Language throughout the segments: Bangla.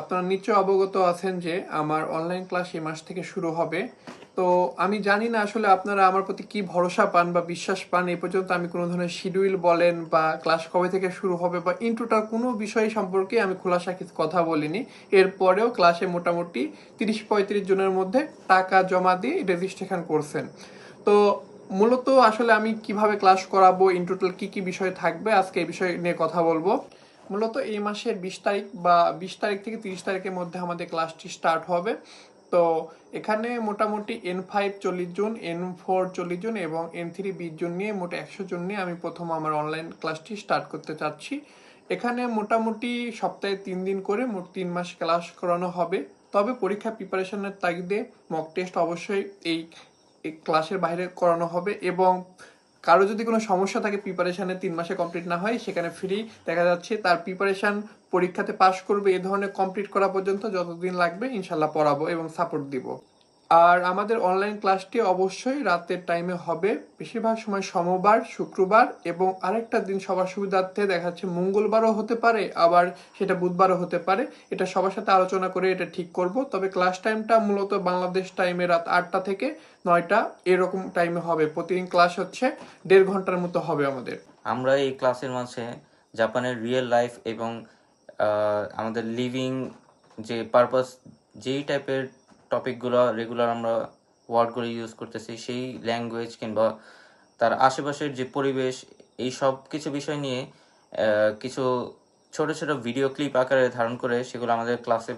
আপনারা নিশ্চয় অবগত আছেন যে আমার অনলাইন ক্লাস এই মাস থেকে শুরু হবে। তো আমি জানি না আসলে আপনারা আমার প্রতি কি ভরসা পান বা বিশ্বাস পান, এই পর্যন্ত আমি কোনো ধরনের শিডিউল বলেন বা ক্লাস কবে থেকে শুরু হবে বা ইন্ট্রোটার কোনো বিষয় সম্পর্কে আমি খোলাসা কিছু কথা বলিনি। এরপরেও ক্লাসে মোটামুটি তিরিশ পঁয়ত্রিশ জনের মধ্যে টাকা জমা দিয়ে রেজিস্ট্রেশন করছেন। তো মূলত আসলে আমি কীভাবে ক্লাস করাবো ইন টোটাল কি কি বিষয় থাকবে, আজকে এই বিষয় নিয়ে কথা বলব। মূলত এই মাসের বিশ তারিখ বা বিশ তারিখ থেকে তিরিশ তারিখের মধ্যে আমাদের ক্লাসটি স্টার্ট হবে। তো এখানে মোটামুটি এন ফাইভ চল্লিশ জন এন ফোর চল্লিশ জন এবং এন থ্রি বিশ জন নিয়ে মোট একশো জন নিয়ে আমি প্রথম আমার অনলাইন ক্লাসটি স্টার্ট করতে চাচ্ছি। এখানে মোটামুটি সপ্তাহে তিন দিন করে মোট তিন মাস ক্লাস করানো হবে। তবে পরীক্ষা প্রিপারেশনের তাগিদে মক টেস্ট অবশ্যই এই ক্লাসের বাইরে করানো হবে এবং কারও যদি কোনো সমস্যা থাকে প্রিপারেশানে তিন মাসে কমপ্লিট না হয়, সেখানে ফ্রি দেখা যাচ্ছে। তার প্রিপারেশান পরীক্ষাতে পাশ করবে, এ ধরনের কমপ্লিট করা পর্যন্ত যতদিন লাগবে ইনশাল্লাহ পড়াবো এবং সাপোর্ট দিব। আর আমাদের অনলাইন ক্লাসটি অবশ্যই রাতের টাইমে হবে। বেশিরভাগ সময় সোমবার, শুক্রবার এবং আরেকটা দিন সবার সুবিধার্থে দেখা যাচ্ছে মঙ্গলবারও হতে পারে, আবার সেটা বুধবারও হতে পারে। এটা সবার সাথে আলোচনা করে এটা ঠিক করব। তবে ক্লাস টাইমটা মূলত বাংলাদেশ টাইমে রাত আটটা থেকে নয়টা এরকম টাইমে হবে। প্রতিদিন ক্লাস হচ্ছে দেড় ঘণ্টার মতো হবে আমাদের। আমরা এই ক্লাসের মাঝে জাপানের রিয়েল লাইফ এবং আমাদের লিভিং যে পারপাস যেই টাইপের টপিকগুলো রেগুলার আমরা ওয়ার্ডগুলো ইউজ করতেছি, সেই ল্যাঙ্গুয়েজ কিংবা তার আশেপাশের যে পরিবেশ, এই সব কিছু বিষয় নিয়ে কিছু ছোট ছোট ভিডিও ক্লিপ আকারে ধারণ করে সেগুলো আমাদের ক্লাসে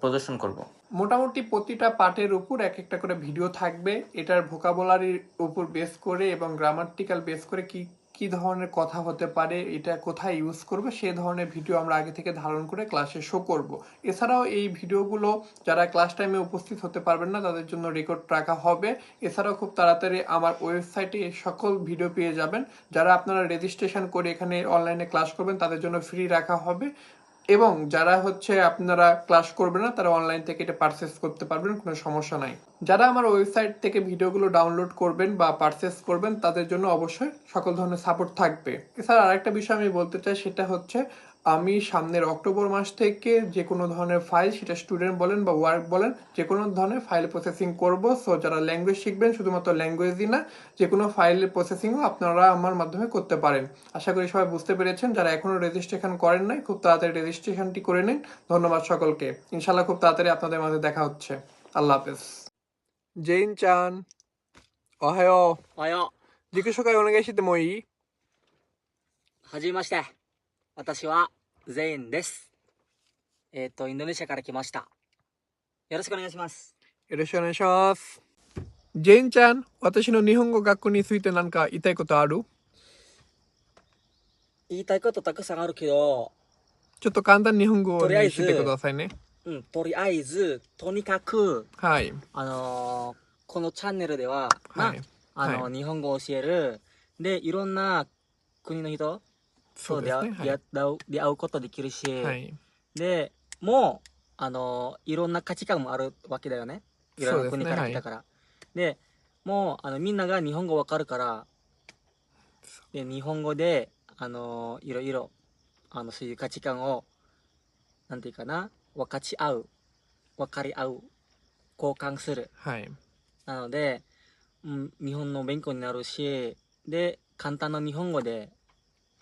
প্রদর্শন করব। মোটামুটি প্রতিটা পার্টের উপর এক একটা করে ভিডিও থাকবে। এটার ভোকাবুলারির উপর বেস করে এবং গ্রামাটিক্যাল বেস করে কি কি ধরনের কথা হতে পারে, এটা কোথায় ইউজ করবে, সে ধরনের ভিডিও আমরা আগে থেকে ধারণ করে ক্লাসে শো করব। এছাড়াও এই ভিডিওগুলো যারা ক্লাস টাইমে উপস্থিত হতে পারবেন না, তাদের জন্য রেকর্ড রাখা হবে। এছাড়াও খুব তাড়াতাড়ি আমার ওয়েবসাইটে সকল ভিডিও পেয়ে যাবেন। যারা আপনারা রেজিস্ট্রেশন করে এখানে অনলাইনে ক্লাস করবেন, তাদের জন্য ফ্রি রাখা হবে। এবং যারা হচ্ছে আপনারা ক্লাস করবেন না, তারা অনলাইন থেকে এটা পারচেস করতে পারবেন, কোনো সমস্যা নাই। যারা আমার ওয়েবসাইট থেকে ভিডিওগুলো ডাউনলোড করবেন বা পারচেস করবেন, তাদের জন্য অবশ্যই সকল ধরনের সাপোর্ট থাকবে। এছাড়া আরেকটা বিষয় আমি বলতে চাই, সেটা হচ্ছে আমি সামনের অক্টোবর মাস থেকে যে কোনো ধরনের ফাইল সেটা স্টুডেন্ট বলেন বা ওয়ার্ক বলেন যে কোনো ধরনের ফাইল প্রসেসিং করব সো যারা ল্যাঙ্গুয়েজ শিখবেন শুধুমাত্র ল্যাঙ্গুয়েজই না যে কোনো ফাইল প্রসেসিংও আপনারা আমার মাধ্যমে করতে পারেন আশা করি সবাই বুঝতে পেরেছেন যারা এখনো রেজিস্ট্রেশন করেন নাই খুব তাড়াতাড়ি রেজিস্ট্রেশনটি করে নিন ধন্যবাদ সকলকে ইনশাল্লাহ খুব তাড়াতাড়ি আপনাদের মাঝে দেখা হচ্ছে আল্লাহ হাফেজ জেইন চান অহায় おはよ 自己紹介お願いしてもいいうはじめまして。私は ゼインです。えっ、と、インドネシアから来ました。よろしくお願いします。よろしくお願いします。ジェインちゃん、私の日本語学校について何か言いたいことある？言いたいことたくさんあるけど、ちょっと簡単に日本語をとりあえてくださいね。うん、とりあえず、とにかく、はい。あのーこのチャンネルでは、なはい。あの、は日本語を教える、で、いろんな国の人そうですね。はい。出会う出会うことできるし、はい。で、もう、あのーいろんな価値観もあるわけだよね。いろんな国から来たから。でもう、あの、みんなが日本語わかるから、で、日本語で、あのーいろいろ、あの、そういう価値観を、なんていうかな、分かち合う、分かり合う、交換する。はい。なので、うん、日本の勉強になるし、で、簡単な日本語で、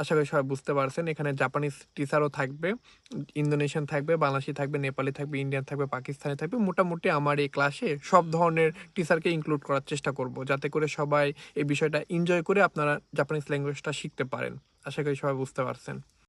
আশা করি সবাই বুঝতে পারছেন। এখানে জাপানিজ টিচারও থাকবে ইন্দোনেশিয়ান থাকবে বাংলাদেশি থাকবে নেপালি থাকবে ইন্ডিয়ান থাকবে পাকিস্তানি থাকবে। মোটামুটি আমার এই ক্লাসে সব ধরনের টিচারকে ইনক্লুড করার চেষ্টা করব, যাতে করে সবাই এই বিষয়টা এনজয় করে আপনারা জাপানিজ ল্যাঙ্গুয়েজটা শিখতে পারেন। আশা করি সবাই বুঝতে পারছেন।